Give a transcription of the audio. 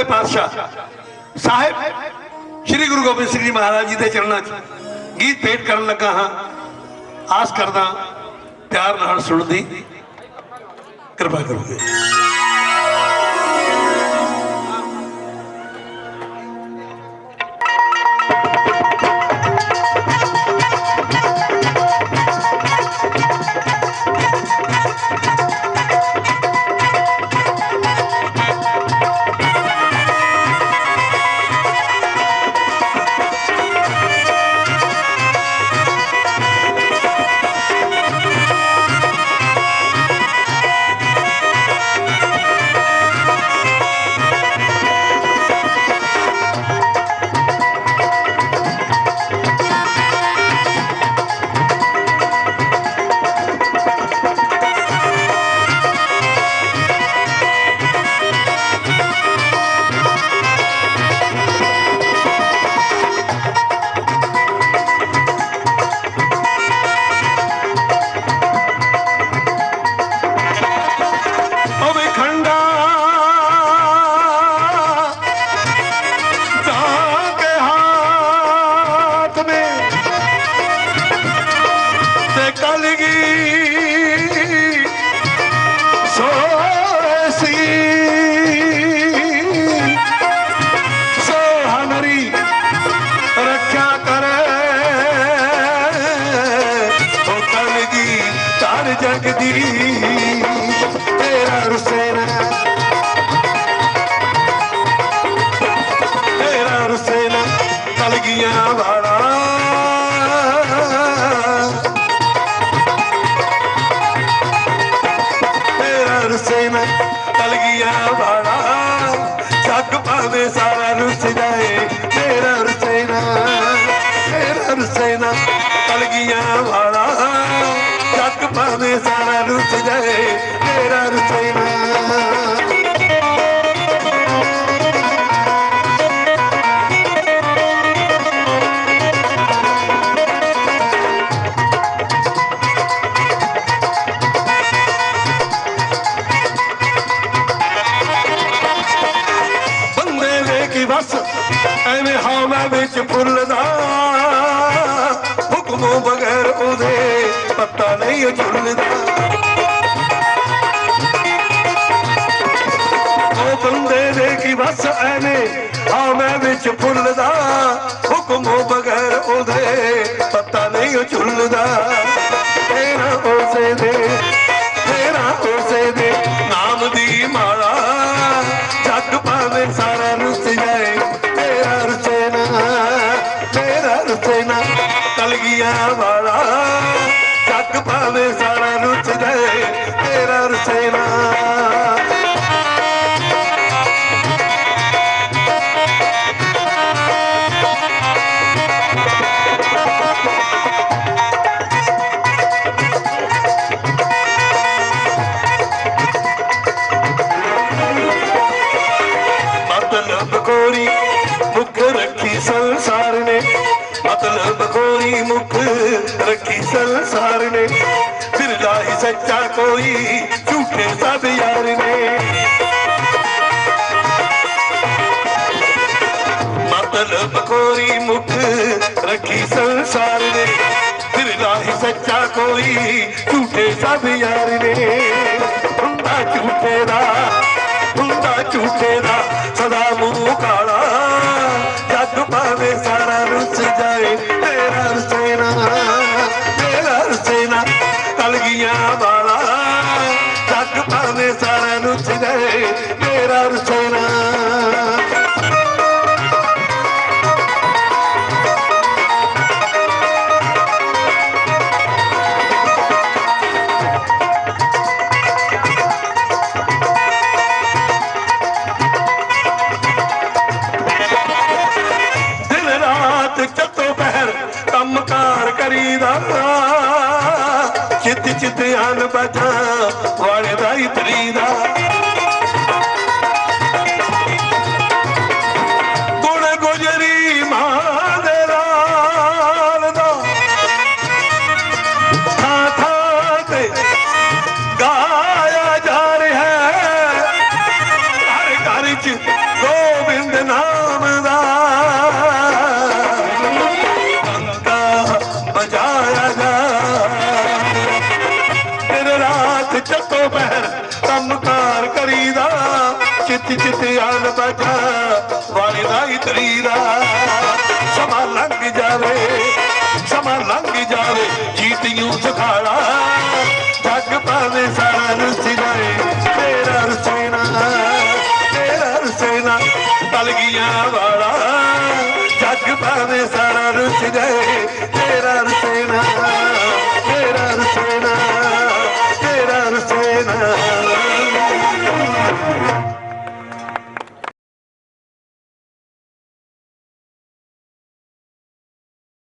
ਪੰਜਵੇਂ ਪਾਤਸ਼ਾਹ। ਸਾਹਿਬ, ਸ੍ਰੀ ਗੁਰੂ ਗੋਬਿੰਦ ਸਿੰਘ ਜੀ ਮਹਾਰਾਜ ਜੀ ਦੇ ਚਰਨਾਂ 'ਚ ਗੀਤ ਭੇਟ ਕਰਨ ਲੱਗਾ ਹਾਂ। ਆਸ ਕਰਦਾ ਪਿਆਰ ਨਾਲ ਸੁਣਨ ਦੀ ਕਿਰਪਾ ਕਰੋਗੇ। ਉਹ ਕਲਗੀਆਂ ਵਾਲਾ ਜੱਗ ਭਾਵੇਂ ਸਾਰਾ ਰੁੱਸ ਜਾਏ, ਤੇਰਾ ਰੁਸੇਨਾ ਬੰਦੇ ਦੇ ਕੀ ਬਸ, ਐਵੇਂ ਹਾਵਾਂ ਵਿੱਚ ਫੁੱਲਦਾ। ਪੱਤਾ ਨਹੀਂ ਝੁੱਲਦਾ ਉਹ ਬੰਦੇ ਦੇ ਕੀ ਬਸ ਐਵੇਂ ਹਾਵਾਂ ਵਿੱਚ ਫੁੱਲਦਾ ਹੁਕਮੋਂ ਬਗੈਰ ਉਹਦੇ ਪੱਤਾ ਨਹੀਂ ਝੁੱਲਦਾ ਤੇਰਾ ਉਸੇ ਦੇ ਤੇਰਾ ਉਸੇ ਦੇ ਨਾਮ ਦੀ ਮਾਲਾ ਜੱਗ ਭਾਵੇਂ ਸਾਰਾ ਰੁੱਸ ਜਾਏ ਤੇਰਾ ਰੁਸੇਨਾ ਤੇਰਾ ਰੁਸੇਨਾ ਕਲਗੀਆਂ பாவு की मुख रखी संसार ने। बिरला ही सच्चा कोई झूठे सब यार ने। मतलब कोई मुख रखी संसार ने। बिरला ही सच्चा कोई झूठे सब यार ने हुंदा झूठेरा हुंदा झूठेरा सदा मुँह काला, जादू पावे सारा। दुनिया ਚਿੱਤ ਆਨ ਬਜਾ ਵਾਲੇ ਦਾ ਹੀ ਤਰੀਦਾ। ਕੰਮ ਕਾਰ ਕਰੀਦਾ। ਚਿੱਤ ਚਿੱਤ ਆਨ ਬਜਾ ਵਾਲੇ ਦਾ ਹੀ ਤਰੀਦਾ। ਸਮਾਂ ਲੰਘ ਜਾਵੇ, ਸਮਾਂ ਲੰਘ ਜਾਵੇ ਜੀਤਿਓ ਸੁਖਾਲਾ। ਜੱਗ ਪਾਵੇ ਸਾਰਾ ਰੁੱਸ ਜਾਏ, ਤੇਰਾ ਰਸੇਨਾ ਤੇਰਾ ਰਸੇਨਾ ਤਲ ਗਿਆ